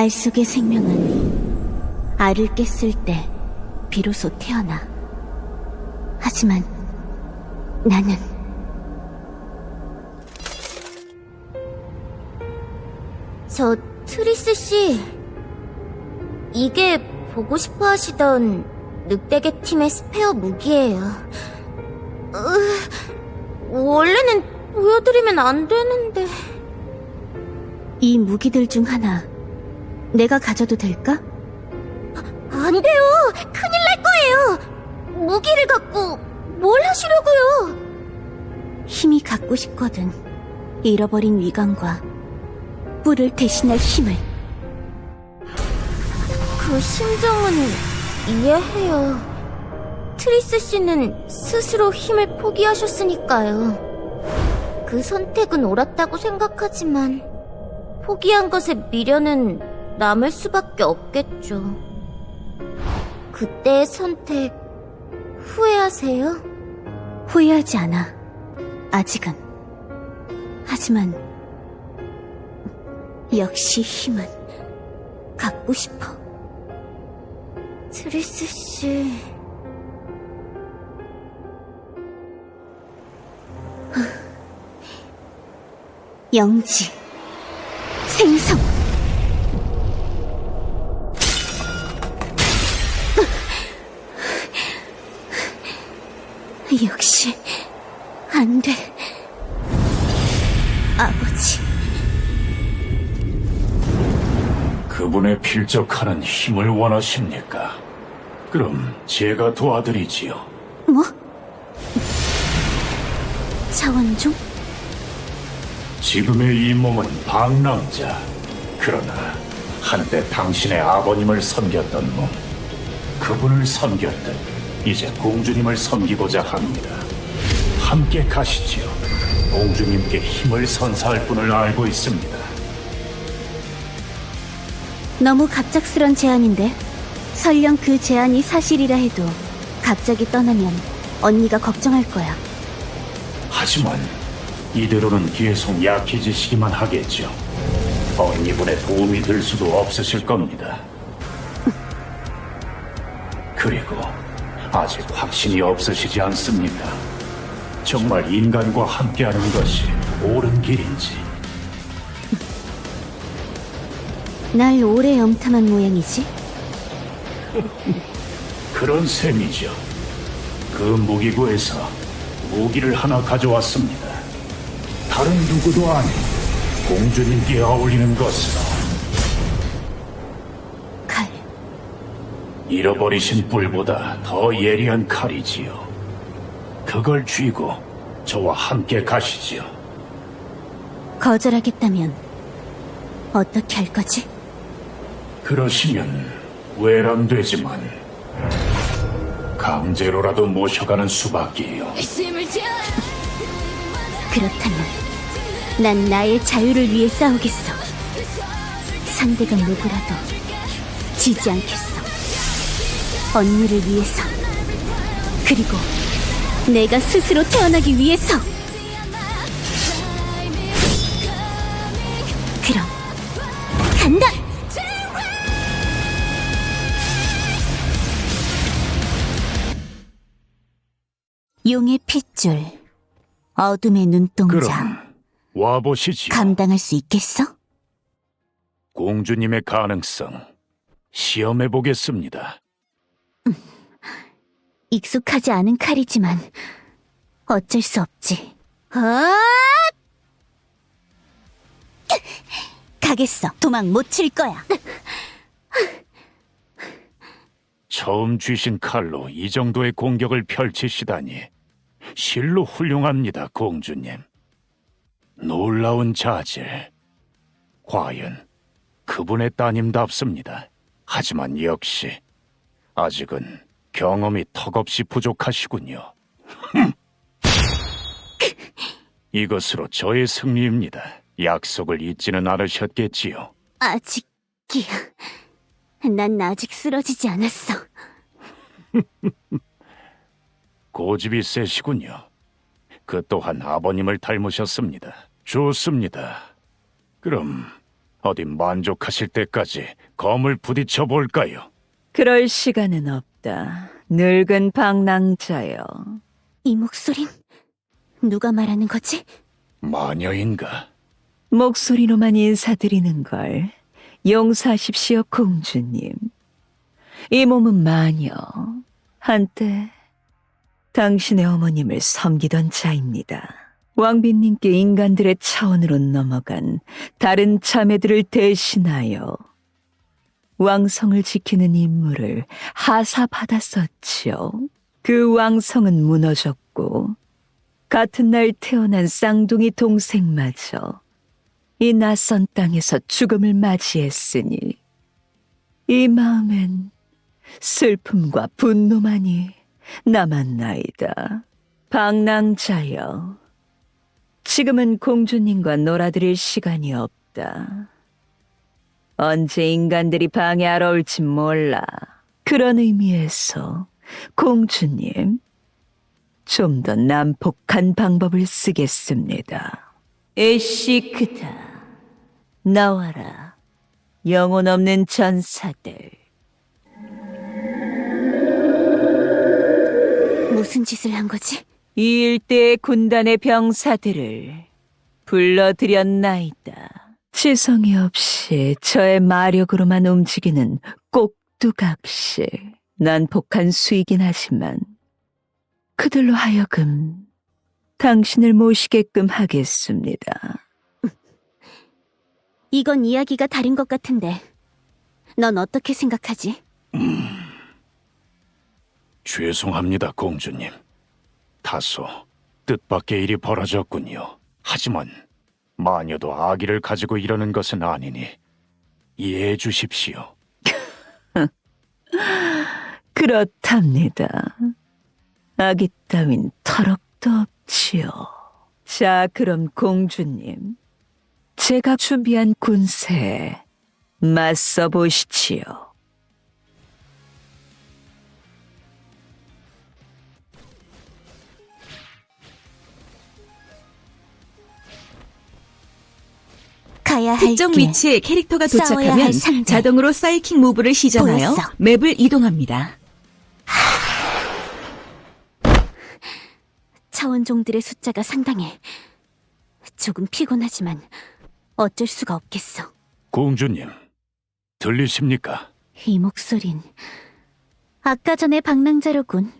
알 속의 생명은 알을 깼을 때 비로소 태어나. 하지만 나는 저 트리스 씨, 이게 보고 싶어 하시던 늑대계 팀의 스페어 무기예요. 으, 원래는 보여드리면 안 되는데. 이 무기들 중 하나 내가 가져도 될까? 안 돼요! 큰일 날 거예요! 무기를 갖고 뭘 하시려고요? 힘이 갖고 싶거든. 잃어버린 위감과 뿔을 대신할 힘을. 그 심정은 이해해요. 트리스 씨는 스스로 힘을 포기하셨으니까요. 그 선택은 옳았다고 생각하지만 포기한 것에 미련은 남을 수밖에 없겠죠. 그때의 선택 후회하세요? 후회하지 않아. 아직은. 하지만 역시 힘은 갖고 싶어. 트리스 씨... 영지. 생성. 필적하는 힘을 원하십니까? 그럼 제가 도와드리지요. 뭐? 차원종? 지금의 이 몸은 방랑자. 그러나 한때 당신의 아버님을 섬겼던 몸. 그분을 섬겼듯 이제 공주님을 섬기고자 합니다. 함께 가시지요. 공주님께 힘을 선사할 분을 알고 있습니다. 너무 갑작스런 제안인데 설령 그 제안이 사실이라 해도 갑자기 떠나면 언니가 걱정할 거야. 하지만 이대로는 계속 약해지시기만 하겠죠. 언니분의 도움이 될 수도 없으실 겁니다. 그리고 아직 확신이 없으시지 않습니까? 정말 인간과 함께하는 것이 옳은 길인지 날 오래 염탐한 모양이지? 그런 셈이죠. 그 무기고에서 무기를 하나 가져왔습니다. 다른 누구도 아닌 공주님께 어울리는 것으로 칼. 잃어버리신 뿔보다 더 예리한 칼이지요. 그걸 쥐고 저와 함께 가시지요. 거절하겠다면 어떻게 할 거지? 그러시면 외람되지만 강제로라도 모셔가는 수밖에요. 그렇다면 난 나의 자유를 위해 싸우겠어. 상대가 누구라도 지지 않겠어. 언니를 위해서. 그리고 내가 스스로 태어나기 위해서. 그럼 간다. 용의 핏줄, 어둠의 눈동자. 그럼 와보시지요. 감당할 수 있겠어? 공주님의 가능성 시험해 보겠습니다. 익숙하지 않은 칼이지만 어쩔 수 없지. 아! 가겠어. 도망 못 칠 거야. 처음 쥐신 칼로 이 정도의 공격을 펼치시다니 실로 훌륭합니다, 공주님. 놀라운 자질. 과연 그분의 따님답습니다. 하지만 역시 아직은 경험이 턱없이 부족하시군요. 이것으로 저의 승리입니다. 약속을 잊지는 않으셨겠지요. 아직이야. 난 아직 쓰러지지 않았어. 고집이 세시군요. 그 또한 아버님을 닮으셨습니다. 좋습니다. 그럼 어디 만족하실 때까지 검을 부딪혀 볼까요? 그럴 시간은 없다. 늙은 방랑자여. 이 목소린 누가 말하는 거지? 마녀인가? 목소리로만 인사드리는 걸 용서하십시오, 공주님. 이 몸은 마녀. 한때 당신의 어머님을 섬기던 자입니다. 왕비님께 인간들의 차원으로 넘어간 다른 자매들을 대신하여 왕성을 지키는 임무를 하사받았었지요. 그 왕성은 무너졌고 같은 날 태어난 쌍둥이 동생마저 이 낯선 땅에서 죽음을 맞이했으니 이 마음엔 슬픔과 분노만이 남았나이다. 방랑자여, 지금은 공주님과 놀아드릴 시간이 없다. 언제 인간들이 방해하러 올지 몰라. 그런 의미에서 공주님, 좀 더 난폭한 방법을 쓰겠습니다. 에시크다. 나와라. 영혼 없는 전사들. 무슨 짓을 한 거지? 이 일대의 군단의 병사들을 불러들였나이다. 지성이 없이 저의 마력으로만 움직이는 꼭두각시. 난폭한 수이긴 하지만 그들로 하여금 당신을 모시게끔 하겠습니다. 이건 이야기가 다른 것 같은데. 넌 어떻게 생각하지? 죄송합니다, 공주님. 다소 뜻밖의 일이 벌어졌군요. 하지만 마녀도 아기를 가지고 이러는 것은 아니니 이해해 주십시오. 그렇답니다. 아기 따윈 털럭도 없지요. 자, 그럼 공주님. 제가 준비한 군세에 맞서 보시지요. 할 특정 길. 위치에 캐릭터가 도착하면. 자동으로 사이킹 무브를 시전하여 보였어. 맵을 이동합니다. 차원종들의 숫자가 상당해. 조금 피곤하지만 어쩔 수가 없겠어. 공주님, 들리십니까? 이 목소린 아까 전에 방랑자로군.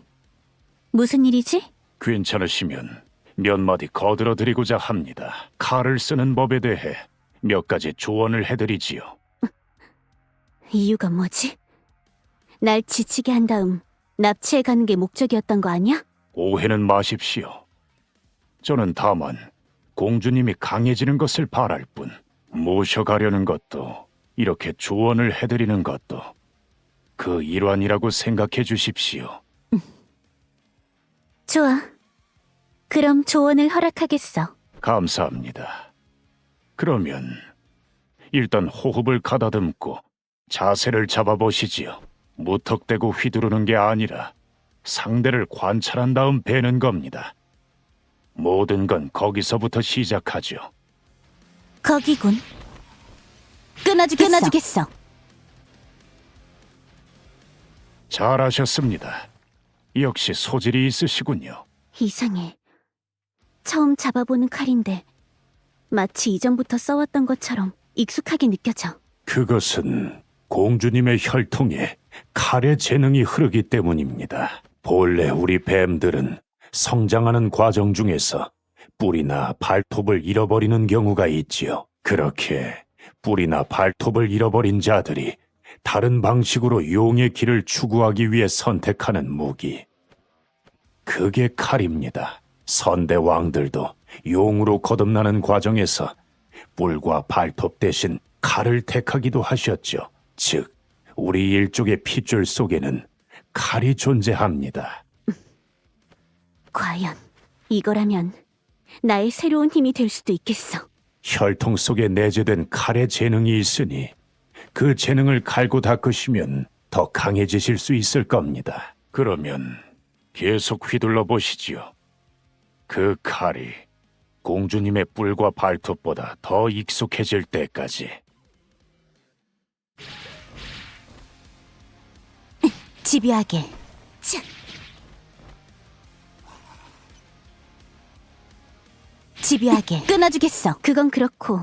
무슨 일이지? 괜찮으시면 몇 마디 거들어 드리고자 합니다. 칼을 쓰는 법에 대해 몇 가지 조언을 해드리지요. 이유가 뭐지? 날 지치게 한 다음 납치해 가는 게 목적이었던 거 아니야? 오해는 마십시오. 저는 다만 공주님이 강해지는 것을 바랄 뿐 모셔가려는 것도 이렇게 조언을 해드리는 것도 그 일환이라고 생각해 주십시오. 좋아. 그럼 조언을 허락하겠어. 감사합니다. 그러면 일단 호흡을 가다듬고 자세를 잡아보시지요. 무턱대고 휘두르는 게 아니라 상대를 관찰한 다음 베는 겁니다. 모든 건 거기서부터 시작하죠. 거기군. 끊어주겠어. 끊어주겠어. 잘하셨습니다. 역시 소질이 있으시군요. 이상해. 처음 잡아보는 칼인데 마치 이전부터 써왔던 것처럼 익숙하게 느껴져. 그것은 공주님의 혈통에 칼의 재능이 흐르기 때문입니다. 본래 우리 뱀들은 성장하는 과정 중에서 뿌리나 발톱을 잃어버리는 경우가 있지요. 그렇게 뿌리나 발톱을 잃어버린 자들이 다른 방식으로 용의 길을 추구하기 위해 선택하는 무기. 그게 칼입니다. 선대 왕들도 용으로 거듭나는 과정에서 뿔과 발톱 대신 칼을 택하기도 하셨죠. 즉, 우리 일족의 핏줄 속에는 칼이 존재합니다. 과연 이거라면 나의 새로운 힘이 될 수도 있겠어. 혈통 속에 내재된 칼의 재능이 있으니 그 재능을 갈고 닦으시면 더 강해지실 수 있을 겁니다. 그러면 계속 휘둘러 보시지요. 그 칼이 공주님의 뿔과 발톱보다 더 익숙해질 때까지. 집요하게. 참. 집요하게. 끊어주겠어. 그건 그렇고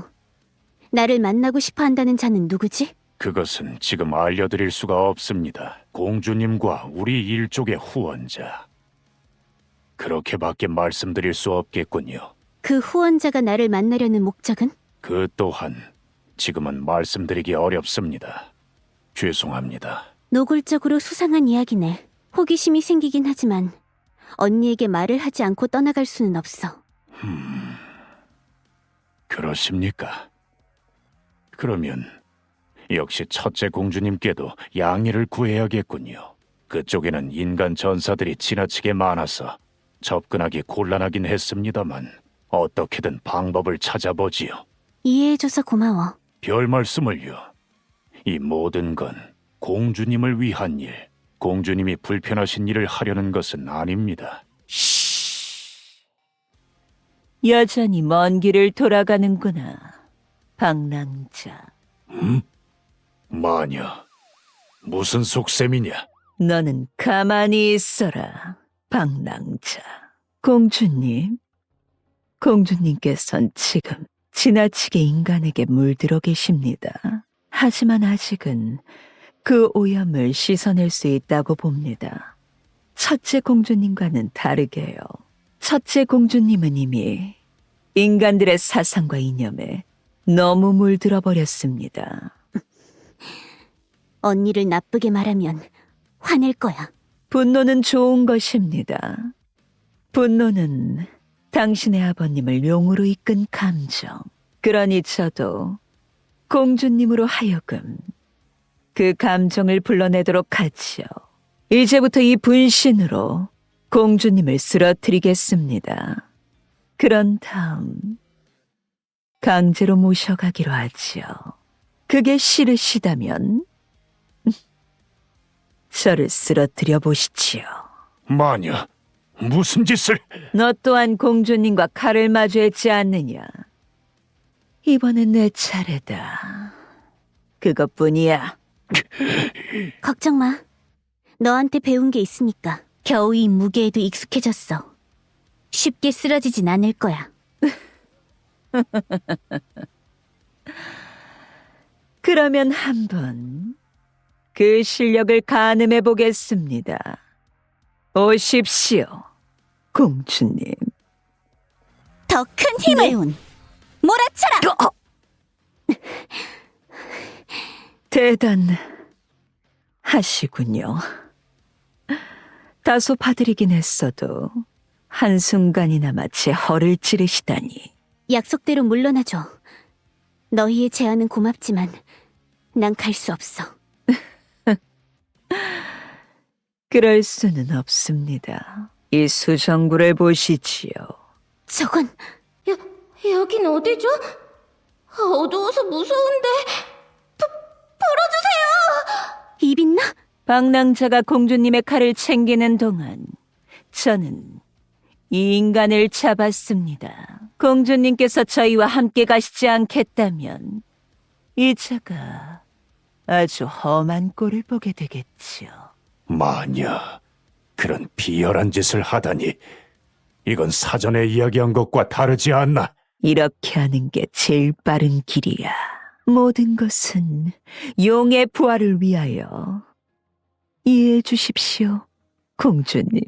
나를 만나고 싶어 한다는 자는 누구지? 그것은 지금 알려드릴 수가 없습니다. 공주님과 우리 일족의 후원자. 그렇게밖에 말씀드릴 수 없겠군요. 그 후원자가 나를 만나려는 목적은? 그 또한 지금은 말씀드리기 어렵습니다. 죄송합니다. 노골적으로 수상한 이야기네. 호기심이 생기긴 하지만 언니에게 말을 하지 않고 떠나갈 수는 없어. 그러십니까? 그러면 역시 첫째 공주님께도 양해를 구해야겠군요. 그쪽에는 인간 전사들이 지나치게 많아서 접근하기 곤란하긴 했습니다만 어떻게든 방법을 찾아보지요. 이해해줘서 고마워. 별 말씀을요. 이 모든 건 공주님을 위한 일, 공주님이 불편하신 일을 하려는 것은 아닙니다. 여전히 먼 길을 돌아가는구나. 방랑자. 마녀, 무슨 속셈이냐? 너는 가만히 있어라. 방랑자. 공주님. 공주님께선 지금 지나치게 인간에게 물들어 계십니다. 하지만 아직은 그 오염을 씻어낼 수 있다고 봅니다. 첫째 공주님과는 다르게요. 첫째 공주님은 이미 인간들의 사상과 이념에 너무 물들어 버렸습니다. 언니를 나쁘게 말하면 화낼 거야. 분노는 좋은 것입니다. 분노는 당신의 아버님을 용으로 이끈 감정. 그러니 저도 공주님으로 하여금 그 감정을 불러내도록 하지요. 이제부터 이 분신으로 공주님을 쓰러뜨리겠습니다. 그런 다음 강제로 모셔가기로 하지요. 그게 싫으시다면 저를 쓰러뜨려 보시지요. 마녀, 무슨 짓을? 너 또한 공주님과 칼을 마주했지 않느냐? 이번엔 내 차례다. 그것뿐이야. 걱정 마. 너한테 배운 게 있으니까 겨우 이 무게에도 익숙해졌어. 쉽게 쓰러지진 않을 거야. 그러면 한번 그 실력을 가늠해 보겠습니다. 오십시오, 공주님. 더 큰 힘을 몰아쳐라. 대단하시군요. 다소 봐드리긴 했어도 한순간이나마 제 허를 찌르시다니. 약속대로 물러나줘. 너희의 제안은 고맙지만 난 갈 수 없어. 그럴 수는 없습니다. 이 수정구를 보시지요. 저건 여, 여긴 어디죠? 어두워서 무서운데. 입있나? 방랑자가 공주님의 칼을 챙기는 동안 저는 이 인간을 잡았습니다. 공주님께서 저희와 함께 가시지 않겠다면 이 자가 아주 험한 꼴을 보게 되겠지요. 마녀, 그런 비열한 짓을 하다니. 이건 사전에 이야기한 것과 다르지 않나? 이렇게 하는 게 제일 빠른 길이야. 모든 것은 용의 부활을 위하여. 이해해 주십시오, 공주님.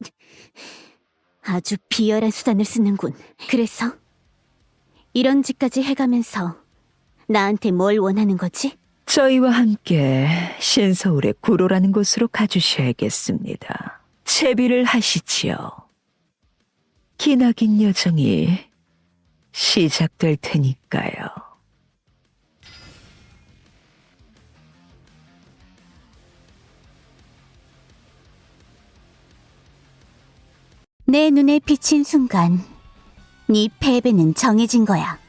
아주 비열한 수단을 쓰는군. 그래서 이런 짓까지 해가면서 나한테 뭘 원하는 거지? 저희와 함께 신서울의 구로라는 곳으로 가주셔야겠습니다. 채비를 하시지요. 기나긴 여정이 시작될 테니까요. 내 눈에 비친 순간 네 패배는 정해진 거야.